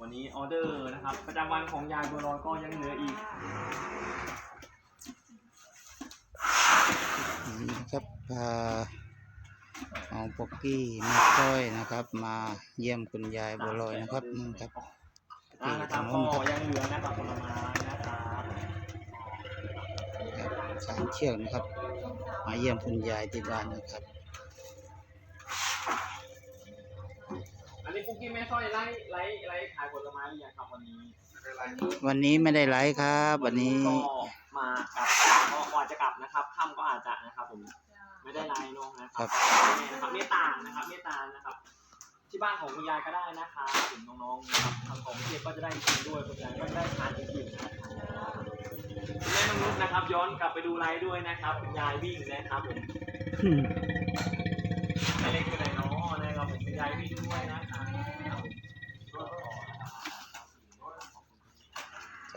วันนี้ออเดอร์นะครับ ประจำวันของยายบัวลอยก็ยังเหลืออีกนี่นะครับพาเอาปอกกี้มาต้อยนะครับ มาเยี่ยมคุณยายบัวลอยนะครับนี่ครับอ่านะครับก็ยังเหลือนะครับผลไม้นะครับครับสามเชือกนะครับ มาเยี่ยมคุณยายที่บ้านนะครับ อยไล่ไล่ไล่ขายผลไม้หรือยังครับวันนี้วันนี้ไม่ได้ไลฟ์ครับ วันนี้ก็มากับก็อาจจะกลับนะครับค่ำก็อาจจะนะครับผมไม่ได้ไลน์น้องนะคครัรับบนะครับเมตตานะครับเมตตานะครับ ที่บ้านของคุณยายก็ได้นะคะถึงน้องๆนะครับทางของเทียบก็จะได้กินด้วยคุณยายก็จะได้ทานอิ่มๆนะครับคุณแม่น้องนุชนะครับ ย้อนกลับไปดูไลฟ์ด้วยนะครับคุณยายวิ่งนะครับผมไม่เล็กไปไหนเนาะนะครับผมคุณยายวิ่ง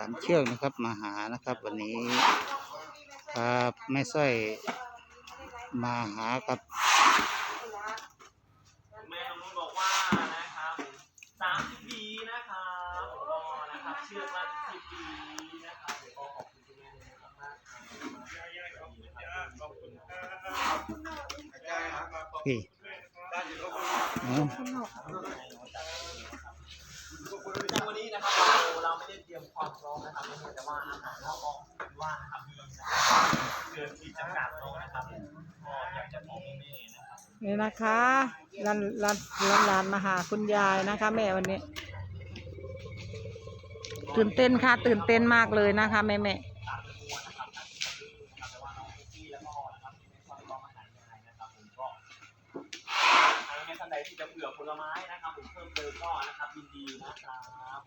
ามเชือกนะครับมาหานะครับ วันนี้ครับแม่สร้อยมาหากับแม่น้องนุชบอกว่านะครับสามสิบปีนะครับผมก็นะครับเชือกละสิบปีนะครับผมก็ขอบคุณคุณแม่นุชมากๆพี่เอาวัน ราไม่ได้เตรียมความพร้อมนะครับแต่ว่าอาหารเราก็ว่านะครับมีนะครับเกินที่จำกัดเรานะครับก็อยากจะบอกแม่ๆนะครับนี่นะคะร้านร้านร้านร้านมาหาคุณยายนะคะ แม่วันนี้ ตื่นเต้นค่ะ ตื่นเต้นมากเลยนะคะ แม่แม่ตามจำนวนนะครับแต่ว่าน้องคุกกี้แล้วก็นะครับไม่ชอบก็มาหายายนะครับผมก็ทางในท่านใดที่จะเผื่อผลไม้นะครับผมเพิ่มเติมก็นะครับยินดีนะครับ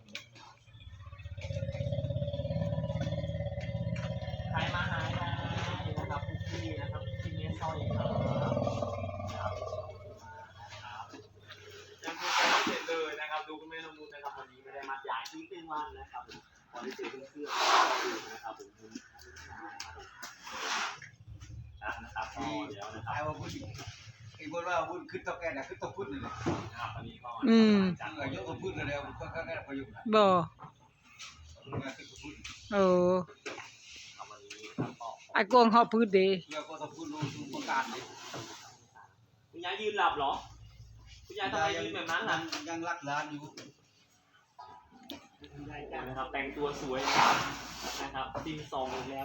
ไม่ได้มัดยายทิ้งเป็นวันนะครับผมขอได้เจอเพื่อนๆดูนนะครับผมคุณนะครับก็เดี๋ยวนะครับไอ้ว่าพูดไอ้บนว่าพูดขึ้นตะแกรงนะขึ้นตะพุ่นเลยนะครับวันนี้ก็อืมจัดเออยกตะพุ่นเลยแล้วก็ก็ได้ประโยชน์นะบ่งานขึ้นตะพุ่นเออครับวันนี้ครับก็ไอ้กวงเขาพืชดีแล้วก็ตะพุ่นลงสู่ประการเลยคุณยายยืนหลับเหรอคุณยายทำไมยืนแบบนั้นล่ะยังรักร้านอยู่ นะครับ แต่งตัวสวยนะครับซิมซองอีกแล้ว